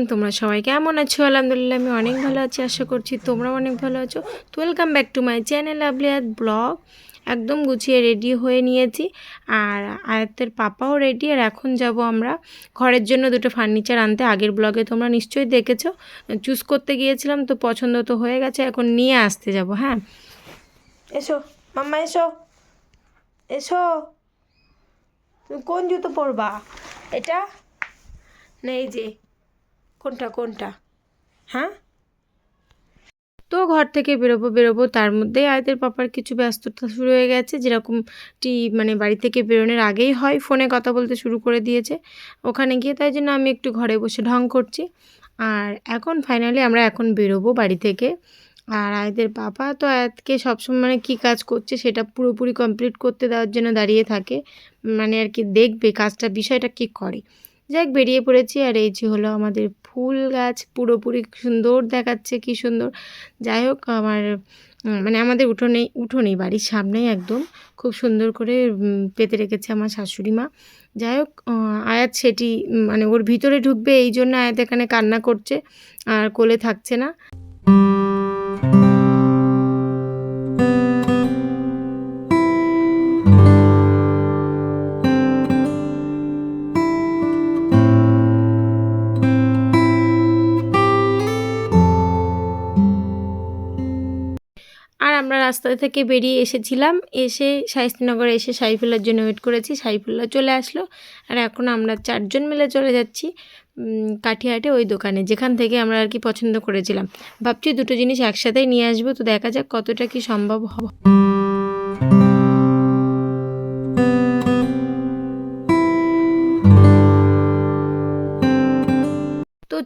Everyone তোমরা সবাই কেমন আছো? আলহামদুলিল্লাহ, আমি অনেক ভালো আছি, আশা করছি তোমরাও অনেক ভালো আছো। তো welcome back to my channel Abliyat blog একদম গুছিয়ে রেডি হয়ে নিয়েছি। আর আয়াতের পাপাও রেডি আর এখন যাব আমরা ঘরের জন্য দুটো ফার্নিচার আনতে। আগের ব্লগে তোমরা নিশ্চয়ই দেখেছ। চুজ করতে গিয়েছিলাম, তো পছন্দ তো হয়ে গেছে, এখন নিয়ে আসতে যাব হ্যাঁ? এসো, মাম্মা এসো। এসো। কোন জুতো পরবা? এটা? না, এই যে। কোনটা কোনটা? হ্যাঁ? তো ঘর থেকে বেরোবো বেরোবো। তার মধ্যেই আয়তের পাপার কিছু ব্যস্ততা শুরু হয়ে গেছে। যেরকম টি মানে বাড়ি থেকে বেরোনোর আগেই হয়, ফোনে কথা বলতে শুরু করে দিয়েছে। ওখানে গিয়ে তাই জন্য আমি একটু ঘরে বসে ঢং করছি। আর এখন ফাইনালি আমরা এখন বেরোবো বাড়ি থেকে। আর আয়দের পাপা তো আয়াতকে সবসময় মানে কী কাজ করছে সেটা পুরোপুরি কমপ্লিট করতে দেওয়ার জন্য দাঁড়িয়ে থাকে। মানে আর কি দেখবে, কাজটা, বিষয়টা কী করে। যাক, বেরিয়ে পড়েছি। আর এই যে হলো আমাদের ফুল গাছ, পুরোপুরি সুন্দর দেখাচ্ছে, কি সুন্দর। যাই হোক, আমার মানে আমাদের উঠোনেই উঠোনেই, বাড়ির সামনেই একদম খুব সুন্দর করে পেতে রেখেছে আমার শাশুড়ি মা। যাই হোক আয়াত সেটি মানে ওর ভিতরে ঢুকবে, এই জন্য আয়াত এখানে কান্না করছে, আর কোলে থাকছে না। রাস্তা থেকে বেরিয়ে এসেছিলাম। এসে শাহিস্তিনগরে এসে সাইফুল্লার জন্য ওয়েট করেছি। সাইফুল্লাহ চলে আসলো। আর এখন আমরা চারজন মিলে চলে যাচ্ছি কাঠিয়াটে ওই দোকানে, যেখান থেকে আমরা আর কি পছন্দ করেছিলাম। ভাবছি দুটো জিনিস একসাথেই নিয়ে আসব, তো দেখা যাক কতটা কি সম্ভব হবে।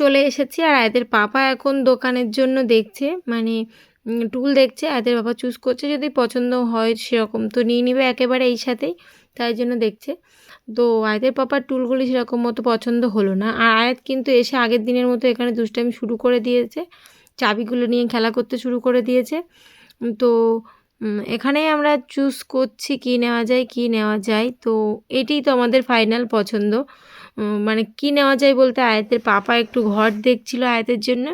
চলে এসেছি, আর আয়াদের পাপা এখন দোকানের জন্য দেখছে মানে টুল দেখছে আয়াদের বাবা চুজ করছে যদি পছন্দ হয় সেরকম। তো নিয়ে নিবে একেবারে এই সাথেই তাই জন্য দেখছে। তো আয়াদের পাপার টুলগুলি সেরকম মতো পছন্দ হলো না। আর আয়াত কিন্তু এসে আগের দিনের মতো এখানে দুষ্টামি শুরু করে দিয়েছে। চাবিগুলো নিয়ে খেলা করতে শুরু করে দিয়েছে। তো উম, এখানেই আমরা চুজ করছি কি নেওয়া যায় কি নেওয়া যায়। তো এটাই তো আমাদের ফাইনাল পছন্দ। মানে কি নেওয়া যায় বলতে আয়াতের পাপা একটু ঘর দেখছিল আয়াতের জন্য।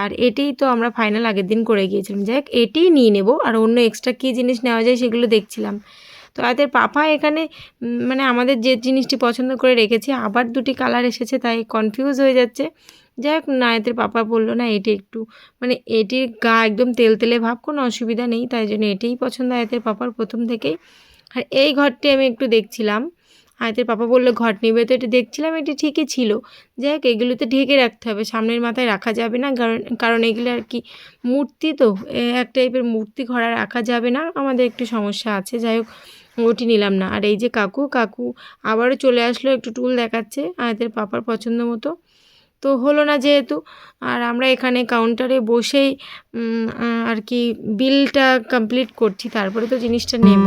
আর এটাই তো আমরা ফাইনাল আগের দিন করে গিয়েছিলাম। যাই হোক, এটাই নিয়ে নেব। আর অন্য এক্সট্রা কী জিনিস নেওয়া যায় সেগুলো দেখছিলাম। তো আয়াতের পাপা এখানে মানে আমাদের যে জিনিসটি পছন্দ করে রেখেছি, আবার দুটি কালার এসেছে, তাই কনফিউজ হয়ে যাচ্ছে। যাই হোক নায়তের পাপা বলল, না, এটি একটু মানে এটির গা একদম তেলতেলে ভাব, কোনো অসুবিধা নেই, তাই জন্য এটাই পছন্দ আয়াতের পাপার প্রথম থেকেই। আর এই ঘরটি আমি একটু দেখছিলাম। আয়াতের পাপা বলল ঘট নিবে, তো এটা দেখছিলাম এটি ঠিকই ছিল। যাই হোক, এগুলোতে ঢেকে রাখতে হবে, সামনের মাথায় রাখা যাবে না, কারণ কারণ এগুলো আর কি মূর্তি তো এক টাইপের মূর্তি ঘরে রাখা যাবে না, আমাদের একটু সমস্যা আছে, যাই হোক, ওটি নিলাম না। আর এই যে কাকু কাকু আবারও চলে আসলো, একটু টুল দেখাচ্ছে আয়াতের পাপার পছন্দ মতো। তো হলো না যেহেতু, আর আমরা এখানে কাউন্টারে বসেই আর কি বিলটা কমপ্লিট করছি, তারপরে তো জিনিসটা নেব।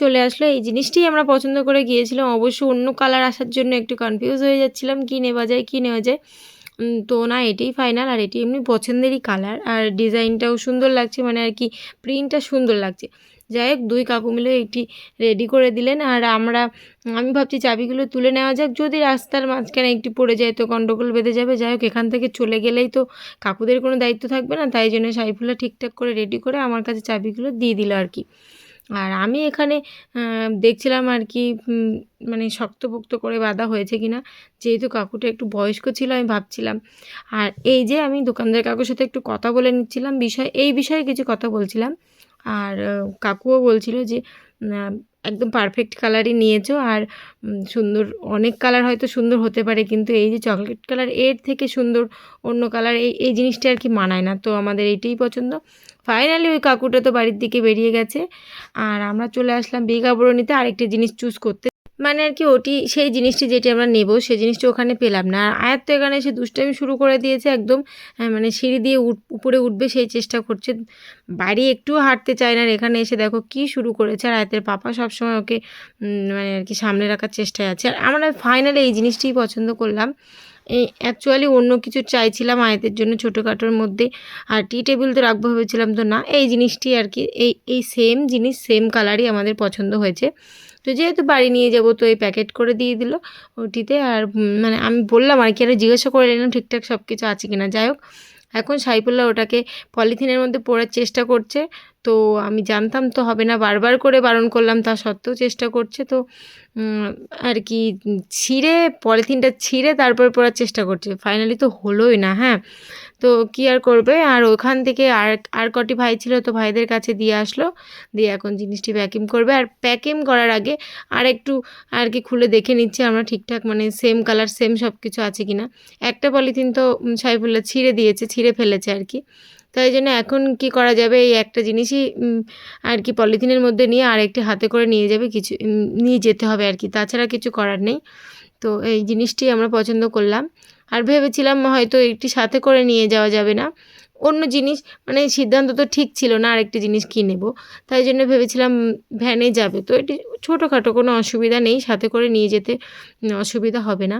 চলে আসলো। এই জিনিসটাই আমরা পছন্দ করে গিয়েছিলাম। অবশ্য অন্য কালার আসার জন্য একটু কনফিউজ হয়ে যাচ্ছিলাম, কী নেওয়া যায়, কী নেওয়া যায়। তো না, এটাই ফাইনাল আর এটি এমনি পছন্দেরই কালার। আর ডিজাইনটাও সুন্দর লাগছে মানে আর কি প্রিন্টটা সুন্দর লাগছে। যাই হোক, দুই কাকু মিলে এটি রেডি করে দিলেন। আর আমরা, আমি ভাবছি চাবিগুলো তুলে নেওয়া যাক। যদি রাস্তার মাঝখানে একটি পড়ে যায় তো গণ্ডগোল বেঁধে যাবে। যাই হোক, এখান থেকে চলে গেলেই তো কাকুদের কোনো দায়িত্ব থাকবে না। তাই জন্য সাইফুল্লাহ ঠিকঠাক করে রেডি করে আমার কাছে চাবিগুলো দিয়ে দিল আর কি। আর আমি এখানে দেখছিলাম আর কি মানে শক্তপোক্ত করে বাঁধা হয়েছে কিনা, যেহেতু কাকুটা একটু বয়স্ক ছিল, আমি ভাবছিলাম। আর এই যে আমি দোকানদার কাকুর সাথে একটু কথা বলে নিচ্ছিলাম, বিষয়, এই বিষয়ে কিছু কথা বলছিলাম। আর কাকুও বলছিল যে একদম পারফেক্ট কালারই নিয়েছো আর সুন্দর, অনেক কালার হয়তো সুন্দর হতে পারে, কিন্তু এই যে চকলেট কালারের থেকে সুন্দর অন্য কালার এই এই জিনিসটা আর কি মানায় না। তো আমাদের এইটাই পছন্দ। ফাইনালি ওই কাকুটা তো বাড়ির দিকে বেরিয়ে গেছে। আর আমরা চলে আসলাম বিঘা আরেকটি জিনিস চুজ করতে। মানে আর কি ওটি, সেই জিনিসটি যেটি আমরা নেব, সেই জিনিসটি ওখানে পেলাম না। আর আয়াত তো এখানে এসে দুষ্টামি শুরু করে দিয়েছে একদম মানে সিঁড়ি দিয়ে উপরে উঠবে সেই চেষ্টা করছে। বাড়ি একটুও হাঁটতে চায় না আর এখানে এসে দেখো কি শুরু করেছে। আর আয়াতের পাপা সবসময় ওকে মানে আর কি সামনে রাখার চেষ্টায় আছে। আর আমরা ফাইনালি এই জিনিসটিই পছন্দ করলাম। এই অ্যাকচুয়ালি অন্য কিছু চাইছিলাম আয়াতের জন্য ছোটোখাটোর মধ্যে। আর টি টেবিল তো রাখব ভেবেছিলাম তো না। এই জিনিসটি আর কি, এই এই সেম জিনিস সেম কালারই আমাদের পছন্দ হয়েছে। তো যেহেতু বাড়ি নিয়ে যাব, তো এই প্যাকেট করে দিয়ে দিল ওটিতে। আর মানে আমি বললাম আর কি, আর জিজ্ঞাসা করে নিলাম ঠিকঠাক সব কিছু আছে কি না যাই হোক, এখন সাইফুল্লাহ ওটাকে পলিথিনের মধ্যে পড়ার চেষ্টা করছে। তো আমি জানতাম তো হবে না। বারবার করে বারণ করলাম, তা সত্ত্বেও চেষ্টা করছে। তো আর কি, ছিঁড়ে পলিথিনটা ছিঁড়ে তারপর পড়ার চেষ্টা করছে। ফাইনালি তো হলোই না হ্যাঁ। তো কি আর করবে? আর ওখান থেকে আর আর কটি ভাই ছিল তো ভাইদের কাছে দিয়ে আসলো। দিয়ে এখন জিনিসটি প্যাকিং করবে। আর প্যাকিং করার আগে আর একটু আর কি খুলে দেখে নিচ্ছি আমরা ঠিকঠাক মানে সেম কালার সেম সব কিছু আছে কি না একটা পলিথিন তো সাইফুল্লা ছিঁড়ে দিয়েছে, ছিঁড়ে ফেলেছে আর কি। তাই জন্য এখন কি করা যাবে? এই একটা জিনিসই আর কি পলিথিনের মধ্যে নিয়ে আর একটি হাতে করে নিয়ে যাবে কিছু নিয়ে যেতে হবে আর কি। তাছাড়া কিছু করার নেই। তো এই জিনিসটি আমরা পছন্দ করলাম। আর ভেবেছিলাম হয়তো একটি সাথে করে নিয়ে যাওয়া যাবে না। অন্য জিনিস মানে সিদ্ধান্ত তো ঠিক ছিল না আরেকটি জিনিস কী নেব। তাই জন্য ভেবেছিলাম ভ্যানে যাবে। তো এটি ছোটোখাটো কোনো অসুবিধা নেই। সাথে করে নিয়ে যেতে অসুবিধা হবে না।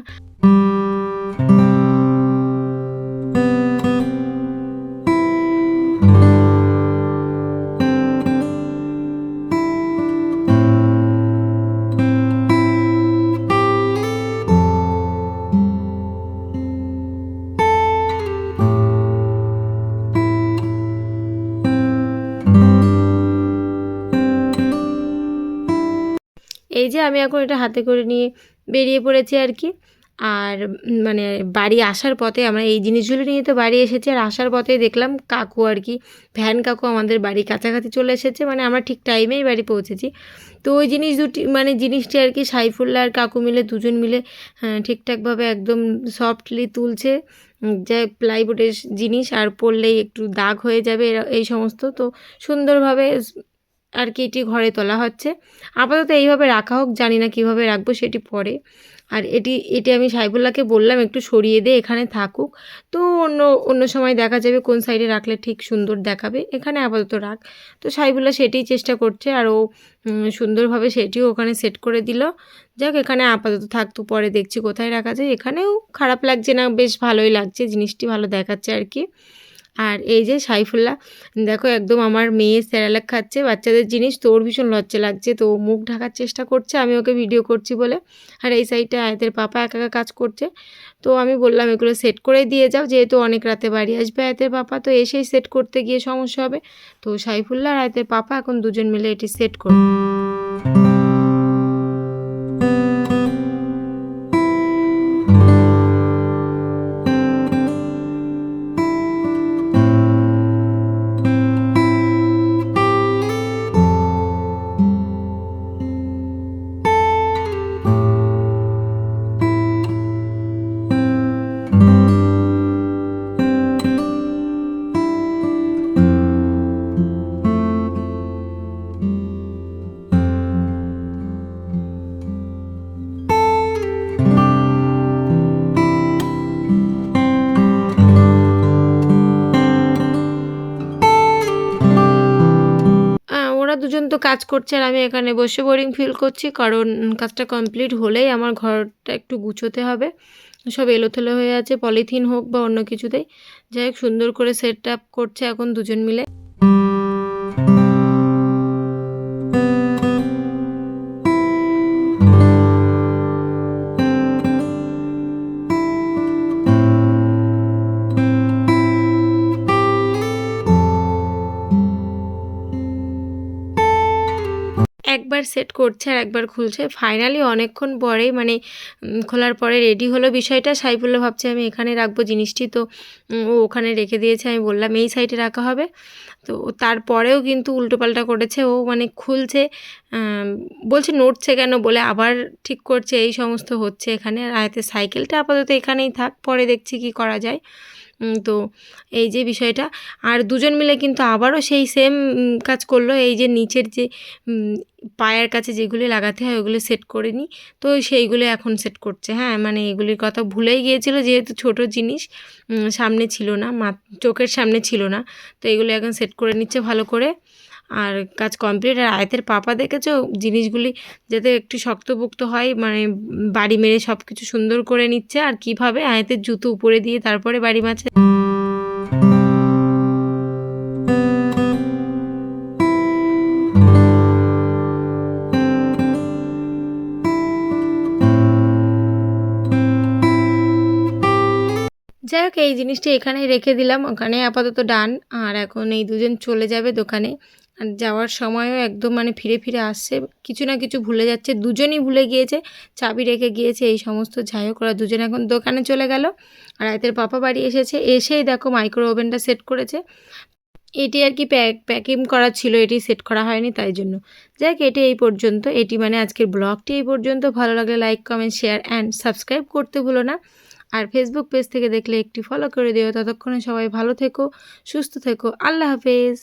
এই যে আমি এখন এটা হাতে করে নিয়ে বেরিয়ে পড়েছি আর কি। আর মানে বাড়ি আসার পথে আমরা এই জিনিসগুলো নিয়ে তো বাড়ি এসেছি আর আসার পথে দেখলাম কাকু আর কি ভ্যান কাকু আমাদের বাড়ি কাছাকাছি চলে এসেছে মানে আমরা ঠিক টাইমেই বাড়ি পৌঁছেছি। তো ওই জিনিস দুটি মানে জিনিসটি আর কি সাইফুল্লাহ আর কাকু মিলে দুজন মিলে হ্যাঁ, ঠিকঠাকভাবে একদম সফটলি তুলছে যে প্লাইবোর্ডের জিনিস আর পড়লেই একটু দাগ হয়ে যাবে এই সমস্ত। তো সুন্দরভাবে আর কি এটি ঘরে তোলা হচ্ছে। আপাতত এইভাবে রাখা হোক, জানি না কীভাবে রাখব সেটি পরে। আর এটি এটি আমি সাইফুল্লাহকে বললাম, একটু সরিয়ে দে, এখানে থাকুক। তো অন্য অন্য সময় দেখা যাবে কোন সাইডে রাখলে ঠিক সুন্দর দেখাবে। এখানে আপাতত রাখ। তো সাইফুল্লাহ সেটিই চেষ্টা করছে, আর ও সুন্দরভাবে সেটিও ওখানে সেট করে দিল। যাক, এখানে আপাতত থাকতো পরে দেখছি কোথায় রাখা যায়। এখানেও খারাপ লাগছে না, বেশ ভালোই লাগছে, জিনিসটি ভালো দেখাচ্ছে আর কি। আর এই যে সাইফুল্লাহ, দেখো একদম আমার মেয়ে স্যারালাক খাচ্ছে, বাচ্চাদের জিনিস, তোর ভীষণ লজ্জা লাগছে, তো মুখ ঢাকার চেষ্টা করছে, আমি ওকে ভিডিও করছি বলে। আর এই সাইডটা আয়াতের পাপা একা একা কাজ করছে, তো আমি বললাম এগুলো সেট করে দিয়ে যাও, যেহেতু অনেক রাতে বাড়ি আসবে আয়াতের পাপা, তো এসেই সেট করতে গিয়ে সমস্যা হবে। তো সাইফুল্লাহ আর আয়াতের পাপা এখন দুজন মিলে এটি সেট করবে। তো কাজ করছে আর আমি এখানে বসে বোরিং ফিল করছি, কারণ কাজটা কমপ্লিট হলেই আমার ঘরটা একটু গুছোতে হবে। সব এলোথেলো হয়ে আছে, পলিথিন হোক বা অন্য কিছুতেই। যাই হোক, সুন্দর করে সেট আপ করছে এখন দুজন মিলে। একবার সেট করছে আর একবার খুলছে। ফাইনালি অনেকক্ষণ পরেই মানে খোলার পরে রেডি হলো বিষয়টা। সাইফুল্লাহ ভাবছে, আমি এখানে রাখব জিনিসটি। তো ও ওখানে রেখে দিয়েছে। আমি বললাম, এই সাইডে রাখা হবে। তো তারপরেও কিন্তু উল্টোপাল্টা করেছে, ও মানে খুলছে বলছে নড়ছে কেন বলে আবার ঠিক করছে, এই সমস্ত হচ্ছে এখানে। আর সাইকেলটা আপাতত এখানেই থাক, পরে দেখছি কি করা যায়। তো এই যে বিষয়টা। আর দুজন মিলে কিন্তু আবারও সেই সেম কাজ করল, এই যে নিচের যে পায়ের কাছে যেগুলি লাগাতে হয় ওগুলো সেট করে নিই তো সেইগুলো এখন সেট করছে হ্যাঁ মানে এগুলির কথা ভুলেই গিয়েছিল, যেহেতু ছোট জিনিস সামনে ছিল না, মা, চোখের সামনে ছিল না। তো এগুলো এখন সেট করে নিচ্ছে ভালো করে। আর কাজ কমপ্লিট আর আয়তের পাপা দেখেছ? জিনিসগুলি যাতে একটু শক্তপোক্ত হয় মানে বাড়ি মেরে সব কিছু সুন্দর করে নিচ্ছে। আর কীভাবে? আয়তের জুতো উপরে দিয়ে তারপরে বাড়ি মারছে। যাই হোক, এই জিনিসটি এখানেই রেখে দিলাম। ওখানে আপাতত ডান। আর এখন এই দুজন চলে যাবে দোকানে। আর যাওয়ার সময়ও একদম মানে ফিরে ফিরে আসছে। কিছু না কিছু ভুলে যাচ্ছে। দুজনই ভুলে গিয়েছে, চাবি রেখে গিয়েছে, এই সমস্ত। যাই হোক, ওরা দুজন এখন দোকানে চলে গেল। আর রাতের পাপা বাড়ি এসেছে। এসেই দেখো মাইক্রো ওভেনটা সেট করেছে। এটি আর কি প্যাক প্যাকিং করা ছিল। এটি সেট করা হয়নি, তাই জন্য। যাই হোক, এটি এই পর্যন্ত। এটি মানে আজকের ব্লগটি এই পর্যন্ত। ভালো লাগলে like comment share and subscribe করতে ভুলো না। আর ফেসবুক পেজ থেকে দেখলে একটি ফলো করে দিও। ততক্ষণে সবাই ভালো থেকো, সুস্থ থেকো। আল্লাহ হাফেজ।